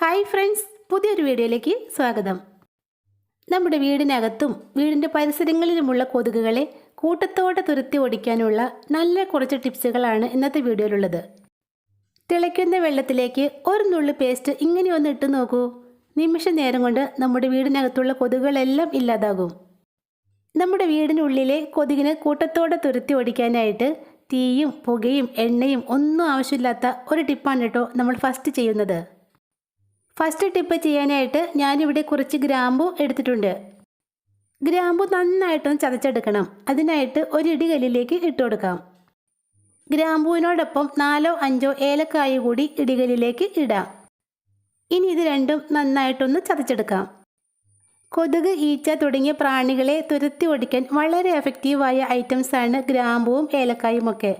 Hi friends പുതിയൊരു വീഡിയോയിലേക്ക് സ്വാഗതം. നമ്മുടെ വീടിനകത്തും വീടിന്റെ പരിസരങ്ങളിലുമുള്ള കൊതുകുകളെ കൂട്ടത്തോടെ തുരത്തി ഓടിക്കാനുള്ള നല്ല കുറച്ച് ടിപ്സുകളാണ് ഇന്നത്തെ വീഡിയോയിലുള്ളത്. തിളയ്ക്കുന്ന വെള്ളത്തിലേക്ക് ഒരു നുള്ളു പേസ്റ്റ് ഇങ്ങനെ ഒന്ന് ഇട്ട് നോക്കൂ. നിമിഷ നേരം കൊണ്ട് നമ്മുടെ വീടിനകത്തുള്ള കൊതുകുകളെല്ലാം ഇല്ലാതാകും. നമ്മുടെ വീടിനുള്ളിലെ കൊതുകിനെ കൂട്ടത്തോടെ തുരത്തി ഓടിക്കാനായിട്ട് തീയും പുകയും എണ്ണയും ഒന്നും ആവശ്യമില്ലാത്ത ഒരു ടിപ്പാണ് കേട്ടോ നമ്മൾ ഫസ്റ്റ് ചെയ്യുന്നത്. ഫസ്റ്റ് ടിപ്പ് ചെയ്യാനായിട്ട് ഞാനിവിടെ കുറച്ച് ഗ്രാമ്പു എടുത്തിട്ടുണ്ട്. ഗ്രാമ്പു നന്നായിട്ടൊന്ന് ചതച്ചെടുക്കണം. അതിനായിട്ട് ഒരു ഇടികല്ലിലേക്ക് ഇട്ട് കൊടുക്കാം. ഗ്രാമ്പുവിനോടൊപ്പം നാലോ അഞ്ചോ ഏലക്കായ കൂടി ഇടികല്ലിലേക്ക് ഇടാം. ഇനി ഇത് രണ്ടും നന്നായിട്ടൊന്ന് ചതച്ചെടുക്കാം. കൊതുക് ഈച്ച തുടങ്ങിയ പ്രാണികളെ തുരത്തി ഓടിക്കാൻ വളരെ എഫക്റ്റീവായ ഐറ്റംസാണ് ഗ്രാമ്പുവും ഏലക്കായും ഒക്കെ.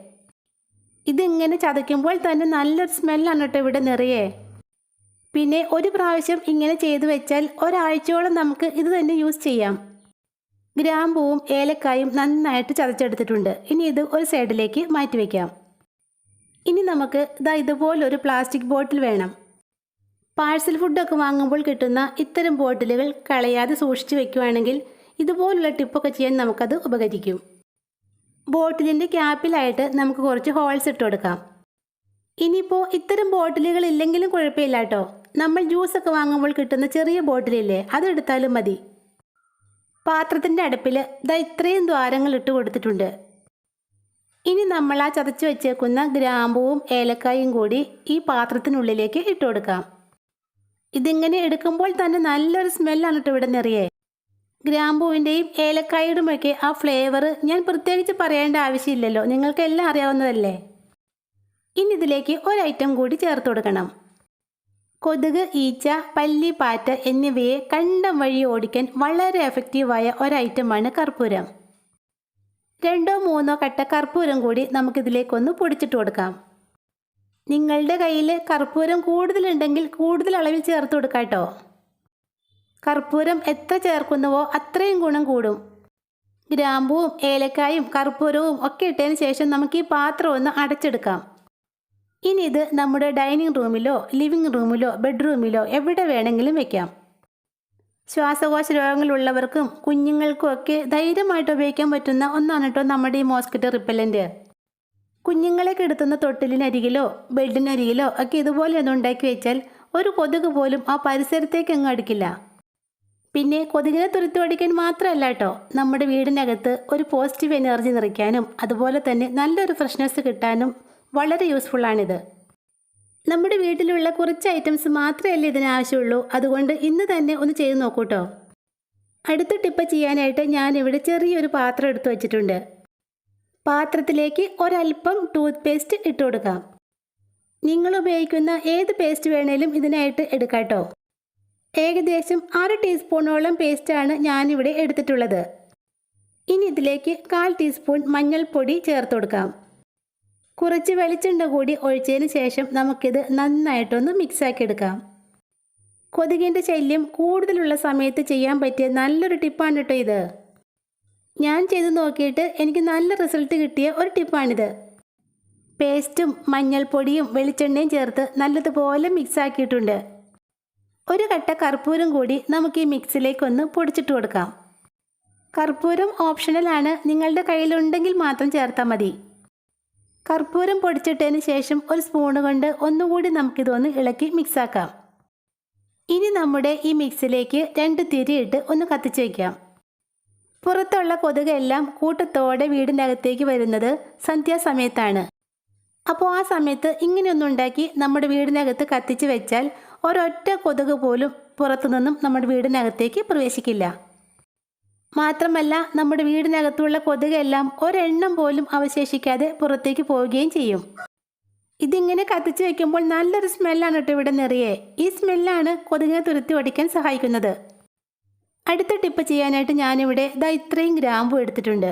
ഇതിങ്ങനെ ചതയ്ക്കുമ്പോൾ തന്നെ നല്ലൊരു സ്മെല്ലാണ് കേട്ടോ ഇവിടെ നിറയെ. പിന്നെ ഒരു പ്രാവശ്യം ഇങ്ങനെ ചെയ്തു വെച്ചാൽ ഒരാഴ്ചയോളം നമുക്ക് ഇത് തന്നെ യൂസ് ചെയ്യാം. ഗ്രാമ്പൂവും ഏലക്കായും നന്നായിട്ട് ചതച്ചെടുത്തിട്ടുണ്ട്. ഇനി ഇത് ഒരു സൈഡിലേക്ക് മാറ്റി വയ്ക്കാം ഇനി നമുക്ക് ഇതാ ഇതുപോലൊരു പ്ലാസ്റ്റിക് ബോട്ടിൽ വേണം. പാഴ്സൽ ഫുഡൊക്കെ വാങ്ങുമ്പോൾ കിട്ടുന്ന ഇത്തരം ബോട്ടിലുകൾ കളയാതെ സൂക്ഷിച്ചു വെക്കുകയാണെങ്കിൽ ഇതുപോലുള്ള ടിപ്പൊക്കെ ചെയ്യാൻ നമുക്കത് ഉപകരിക്കും. ബോട്ടിലിന്റെ ക്യാപ്പിലായിട്ട് നമുക്ക് കുറച്ച് ഹോൾസ് ഇട്ട് കൊടുക്കാം. ഇനിയിപ്പോൾ ഇത്തരം ബോട്ടിലുകൾ ഇല്ലെങ്കിലും കുഴപ്പമില്ല കേട്ടോ. നമ്മൾ ജ്യൂസൊക്കെ വാങ്ങുമ്പോൾ കിട്ടുന്ന ചെറിയ ബോട്ടിലില്ലേ അതെടുത്താലും മതി. പാത്രത്തിന്റെ അടുപ്പിൽ ദാ ഇത്രയും ദ്വാരങ്ങൾ ഇട്ട് കൊടുത്തിട്ടുണ്ട്. ഇനി നമ്മൾ ആ ചതച്ച് വെച്ചേക്കുന്ന ഗ്രാമ്പുവും ഏലക്കായും കൂടി ഈ പാത്രത്തിനുള്ളിലേക്ക് ഇട്ട് കൊടുക്കാം. ഇതിങ്ങനെ എടുക്കുമ്പോൾ തന്നെ നല്ലൊരു സ്മെല്ലാണ് കേട്ടോ ഇവിടെ നിറയെ. ഗ്രാമ്പൂവിന്റെയും ഏലക്കായുടെയുമൊക്കെ ആ ഫ്ലേവർ ഞാൻ പ്രത്യേകിച്ച് പറയേണ്ട ആവശ്യമില്ലല്ലോ നിങ്ങൾക്കെല്ലാം അറിയാവുന്നതല്ലേ? ഇനി ഇതിലേക്ക് ഒരു ഐറ്റം കൂടി ചേർത്ത് കൊടുക്കണം. കൊതുക് ഈച്ച പല്ലി പാറ്റ എന്നിവയെ കണ്ടം വഴി ഓടിക്കാൻ വളരെ എഫക്റ്റീവായ ഒരൈറ്റമാണ് കർപ്പൂരം. രണ്ടോ മൂന്നോ കട്ട കർപ്പൂരം കൂടി നമുക്കിതിലേക്കൊന്ന് പൊടിച്ചിട്ട് കൊടുക്കാം. നിങ്ങളുടെ കയ്യിൽ കർപ്പൂരം കൂടുതലുണ്ടെങ്കിൽ കൂടുതൽ അളവിൽ ചേർത്ത് കൊടുക്കാം കേട്ടോ. കർപ്പൂരം എത്ര ചേർക്കുന്നുവോ അത്രയും ഗുണം കൂടും. ഗ്രാമ്പുവും ഏലക്കായും കർപ്പൂരവും ഒക്കെ ഇട്ടതിന് ശേഷം നമുക്ക് ഈ പാത്രം ഒന്ന് അടച്ചെടുക്കാം. ഇനി ഇത് നമ്മുടെ ഡൈനിങ് റൂമിലോ ലിവിംഗ് റൂമിലോ ബെഡ്റൂമിലോ എവിടെ വേണമെങ്കിലും വെക്കാം. ശ്വാസകോശ രോഗങ്ങളുള്ളവർക്കും കുഞ്ഞുങ്ങൾക്കും ഒക്കെ ധൈര്യമായിട്ട് ഉപയോഗിക്കാൻ പറ്റുന്ന ഒന്നാണ് കേട്ടോ നമ്മുടെ ഈ മോസ്കിറ്റോ റിപ്പല്ലന്റ് കുഞ്ഞുങ്ങളെ കിടത്തുന്ന തൊട്ടിലിനരികിലോ ബെഡിനരികിലോ ഒക്കെ ഇതുപോലെ ഒന്ന് ഉണ്ടാക്കി വെച്ചാൽ ഒരു കൊതുക് പോലും ആ പരിസരത്തേക്ക് അങ്ങ് അടുക്കില്ല. പിന്നെ കൊതുകിനെ തുരുത്തി ഓടിക്കാൻ മാത്രമല്ല കേട്ടോ നമ്മുടെ വീടിനകത്ത് ഒരു പോസിറ്റീവ് എനർജി നിറയ്ക്കാനും അതുപോലെ തന്നെ നല്ലൊരു ഫ്രഷ്നെസ് കിട്ടാനും വളരെ യൂസ്ഫുള്ളാണിത് നമ്മുടെ വീട്ടിലുള്ള കുറച്ച് ഐറ്റംസ് മാത്രമല്ലേ ഇതിന് ആവശ്യമുള്ളൂ. അതുകൊണ്ട് ഇന്ന് തന്നെ ഒന്ന് ചെയ്ത് നോക്കൂട്ടോ. അടുത്ത ടിപ്പ് ചെയ്യാനായിട്ട് ഞാനിവിടെ ചെറിയൊരു പാത്രം എടുത്തു വച്ചിട്ടുണ്ട്. പാത്രത്തിലേക്ക് ഒരല്പം ടൂത്ത് പേസ്റ്റ് ഇട്ട് കൊടുക്കാം. നിങ്ങൾ ഉപയോഗിക്കുന്ന ഏത് പേസ്റ്റ് വേണേലും ഇതിനായിട്ട് എടുക്കാട്ടോ. ഏകദേശം അര ടീസ്പൂണോളം പേസ്റ്റാണ് ഞാനിവിടെ എടുത്തിട്ടുള്ളത്. ഇനി ഇതിലേക്ക് കാൽ ടീസ്പൂൺ മഞ്ഞൾപ്പൊടി ചേർത്ത് കൊടുക്കാം. കുറച്ച് വെളിച്ചെണ്ണ കൂടി ഒഴിച്ചതിന് ശേഷം നമുക്കിത് നന്നായിട്ടൊന്ന് മിക്സാക്കി എടുക്കാം. കൊതുകിന്റെ ശല്യം കൂടുതലുള്ള സമയത്ത് ചെയ്യാൻ പറ്റിയ നല്ലൊരു ടിപ്പാണ് കേട്ടോ ഇത്. ഞാൻ ചെയ്ത് നോക്കിയിട്ട് എനിക്ക് നല്ല റിസൾട്ട് കിട്ടിയ ഒരു ടിപ്പാണിത്. പേസ്റ്റും മഞ്ഞൾപ്പൊടിയും വെളിച്ചെണ്ണയും ചേർത്ത് നല്ലതുപോലെ മിക്സാക്കിയിട്ടുണ്ട്. ഒരു കട്ട കർപ്പൂരം കൂടി നമുക്ക് ഈ മിക്സിലേക്കൊന്ന് പൊടിച്ചിട്ട് കൊടുക്കാം. കർപ്പൂരം ഓപ്ഷണലാണ് നിങ്ങളുടെ കയ്യിലുണ്ടെങ്കിൽ മാത്രം ചേർത്താൽ മതി. കർപ്പൂരം പൊടിച്ചിട്ടതിന് ശേഷം ഒരു സ്പൂണ് കൊണ്ട് ഒന്നുകൂടി നമുക്കിതൊന്ന് ഇളക്കി മിക്സാക്കാം ഇനി നമ്മുടെ ഈ മിക്സിലേക്ക് രണ്ട് തിരിയിട്ട് ഒന്ന് കത്തിച്ച് വയ്ക്കാം പുറത്തുള്ള കൊതുകെല്ലാം കൂട്ടത്തോടെ വീടിനകത്തേക്ക് വരുന്നത് സന്ധ്യാസമയത്താണ്. അപ്പോൾ ആ സമയത്ത് ഇങ്ങനെയൊന്നും ഉണ്ടാക്കി നമ്മുടെ വീടിനകത്ത് കത്തിച്ച് വെച്ചാൽ ഒരൊറ്റ കൊതുക് പോലും പുറത്തുനിന്നും നമ്മുടെ വീടിനകത്തേക്ക് പ്രവേശിക്കില്ല. മാത്രമല്ല നമ്മുടെ വീടിനകത്തുള്ള കൊതുകെല്ലാം ഒരെണ്ണം പോലും അവശേഷിക്കാതെ പുറത്തേക്ക് പോവുകയും ചെയ്യും. ഇതിങ്ങനെ കത്തിച്ചു വെക്കുമ്പോൾ നല്ലൊരു സ്മെല്ലാണ് കേട്ടോ ഇവിടെ നിറയെ. ഈ സ്മെല്ലാണ് കൊതുകിനെ തുരുത്തി ഓടിക്കാൻ സഹായിക്കുന്നത്. അടുത്ത ടിപ്പ് ചെയ്യാനായിട്ട് ഞാനിവിടെ ഇതാ ഇത്രയും ഗ്രാമ്പു എടുത്തിട്ടുണ്ട്.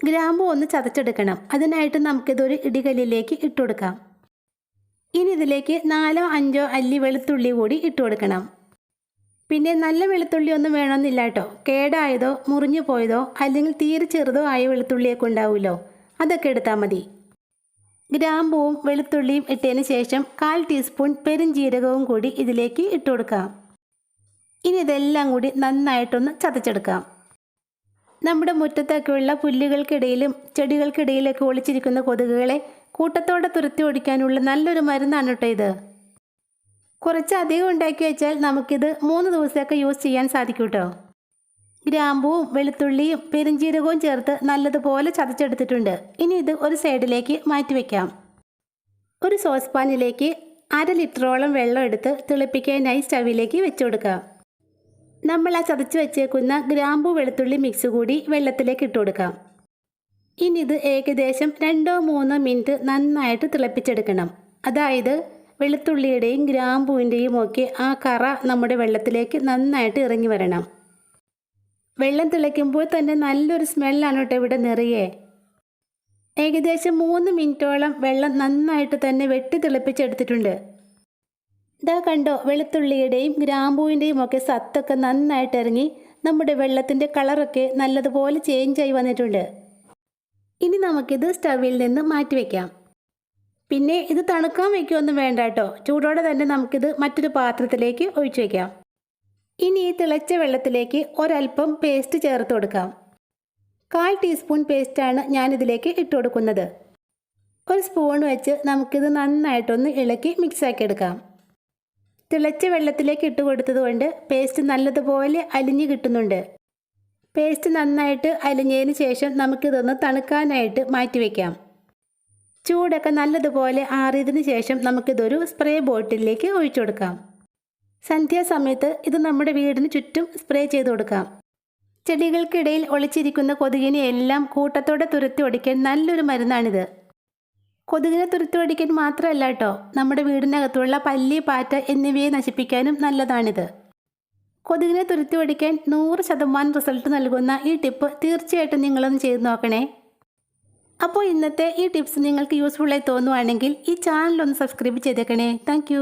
ഗ്രാമ്പു ഒന്ന് ചതച്ചെടുക്കണം. അതിനായിട്ട് നമുക്കിതൊരു ഇടികല്ലിലേക്ക് ഇട്ടുകൊടുക്കാം. ഇനി ഇതിലേക്ക് നാലോ അഞ്ചോ അല്ലി വെളുത്തുള്ളി കൂടി ഇട്ട് കൊടുക്കണം പിന്നെ നല്ല വെളുത്തുള്ളി ഒന്നും വേണമെന്നില്ല കേട്ടോ. കേടായതോ മുറിഞ്ഞു പോയതോ അല്ലെങ്കിൽ തീരെ ചെറുതോ ആയ വെളുത്തുള്ളിയൊക്കെ ഉണ്ടാവുമല്ലോ. അതൊക്കെ എടുത്താൽ മതി. ഗ്രാമ്പൂവും വെളുത്തുള്ളിയും ഇട്ടതിന് ശേഷം കാൽ ടീസ്പൂൺ പെരുംജീരകവും കൂടി ഇതിലേക്ക് ഇട്ട് കൊടുക്കാം. ഇനി ഇതെല്ലാം കൂടി നന്നായിട്ടൊന്ന് ചതച്ചെടുക്കാം. നമ്മുടെ മുറ്റത്തൊക്കെയുള്ള പുല്ലുകൾക്കിടയിലും ചെടികൾക്കിടയിലൊക്കെ ഒളിച്ചിരിക്കുന്ന കൊതുകുകളെ കൂട്ടത്തോടെ തുരത്തി ഓടിക്കാനുള്ള നല്ലൊരു മരുന്നാണ് കേട്ടോ ഇത്. കുറച്ച് അധികം ഉണ്ടാക്കി വെച്ചാൽ നമുക്കിത് മൂന്ന് ദിവസമൊക്കെ യൂസ് ചെയ്യാൻ സാധിക്കും കേട്ടോ ഗ്രാമ്പൂവും വെളുത്തുള്ളിയും പെരിഞ്ചീരകവും ചേർത്ത് നല്ലതുപോലെ ചതച്ചെടുത്തിട്ടുണ്ട്. ഇനി ഇത് ഒരു സൈഡിലേക്ക് മാറ്റി വയ്ക്കാം ഒരു സോസ് പാനിലേക്ക് അര ലിറ്ററോളം വെള്ളം എടുത്ത് തിളപ്പിക്കാനായി സ്റ്റവിലേക്ക് വെച്ച് കൊടുക്കാം. നമ്മൾ ആ ചതച്ച് വെച്ചേക്കുന്ന ഗ്രാമ്പു വെളുത്തുള്ളി മിക്സ് കൂടി വെള്ളത്തിലേക്ക് ഇട്ട് കൊടുക്കാം. ഇനി ഇത് ഏകദേശം രണ്ടോ മൂന്നോ മിനിറ്റ് നന്നായിട്ട് തിളപ്പിച്ചെടുക്കണം. അതായത് വെളുത്തുള്ളിയുടെയും ഗ്രാമ്പൂവിന്റെയും ഒക്കെ ആ കറ നമ്മുടെ വെള്ളത്തിലേക്ക് നന്നായിട്ട് ഇറങ്ങി വരണം. വെള്ളം തിളയ്ക്കുമ്പോൾ തന്നെ നല്ലൊരു സ്മെല്ലാണ് കേട്ടോ ഇവിടെ നിറയെ. ഏകദേശം മൂന്ന് മിനിറ്റോളം വെള്ളം നന്നായിട്ട് തന്നെ വെട്ടി തിളപ്പിച്ചെടുത്തിട്ടുണ്ട്. ഇതാ കണ്ടോ വെളുത്തുള്ളിയുടെയും ഗ്രാമ്പൂവിന്റെയും ഒക്കെ സത്തൊക്കെ നന്നായിട്ട് ഇറങ്ങി നമ്മുടെ വെള്ളത്തിന്റെ കളറൊക്കെ നല്ലതുപോലെ ചേഞ്ചായി വന്നിട്ടുണ്ട്. ഇനി നമുക്കിത് സ്റ്റവിൽ നിന്ന് മാറ്റി വയ്ക്കാം പിന്നെ ഇത് തണുക്കാൻ വയ്ക്കുകയൊന്നും വേണ്ട കേട്ടോ. ചൂടോടെ തന്നെ നമുക്കിത് മറ്റൊരു പാത്രത്തിലേക്ക് ഒഴിച്ചു വയ്ക്കാം ഇനി ഈ തിളച്ച വെള്ളത്തിലേക്ക് ഒരൽപ്പം പേസ്റ്റ് ചേർത്ത് കൊടുക്കാം. കാൽ ടീസ്പൂൺ പേസ്റ്റാണ് ഞാനിതിലേക്ക് ഇട്ട് കൊടുക്കുന്നത്. ഒരു സ്പൂൺ വെച്ച് നമുക്കിത് നന്നായിട്ടൊന്ന് ഇളക്കി മിക്സാക്കി എടുക്കാം. തിളച്ച വെള്ളത്തിലേക്ക് ഇട്ട് കൊടുത്തതുകൊണ്ട് പേസ്റ്റ് നല്ലതുപോലെ അലിഞ്ഞു കിട്ടുന്നുണ്ട്. പേസ്റ്റ് നന്നായിട്ട് അലിഞ്ഞതിന് ശേഷം നമുക്കിതൊന്ന് തണുക്കാനായിട്ട് മാറ്റി വയ്ക്കാം ചൂടൊക്കെ നല്ലതുപോലെ ആറിയതിന് ശേഷം നമുക്കിതൊരു സ്പ്രേ ബോട്ടിലേക്ക് ഒഴിച്ചു കൊടുക്കാം. സന്ധ്യാസമയത്ത് ഇത് നമ്മുടെ വീടിന് ചുറ്റും സ്പ്രേ ചെയ്ത് കൊടുക്കാം. ചെടികൾക്കിടയിൽ ഒളിച്ചിരിക്കുന്ന കൊതുകിനെ എല്ലാം കൂട്ടത്തോടെ തുരത്തി ഒടിക്കാൻ നല്ലൊരു മരുന്നാണിത്. കൊതുകിനെ തുരത്തി ഒടിക്കാൻ മാത്രമല്ല കേട്ടോ നമ്മുടെ വീടിനകത്തുള്ള പല്ലി പാറ്റ എന്നിവയെ നശിപ്പിക്കാനും നല്ലതാണിത്. കൊതുകിനെ തുരത്തി ഒടിക്കാൻ നൂറ് ശതമാനം റിസൾട്ട് നൽകുന്ന ഈ ടിപ്പ് തീർച്ചയായിട്ടും നിങ്ങളൊന്ന് ചെയ്ത് നോക്കണേ. അപ്പോൾ ഇന്നത്തെ ഈ ടിപ്സ് നിങ്ങൾക്ക് യൂസ്ഫുള്ളായി തോന്നുവാണെങ്കിൽ ഈ ചാനൽ ഒന്ന് സബ്സ്ക്രൈബ് ചെയ്തേക്കണേ. താങ്ക്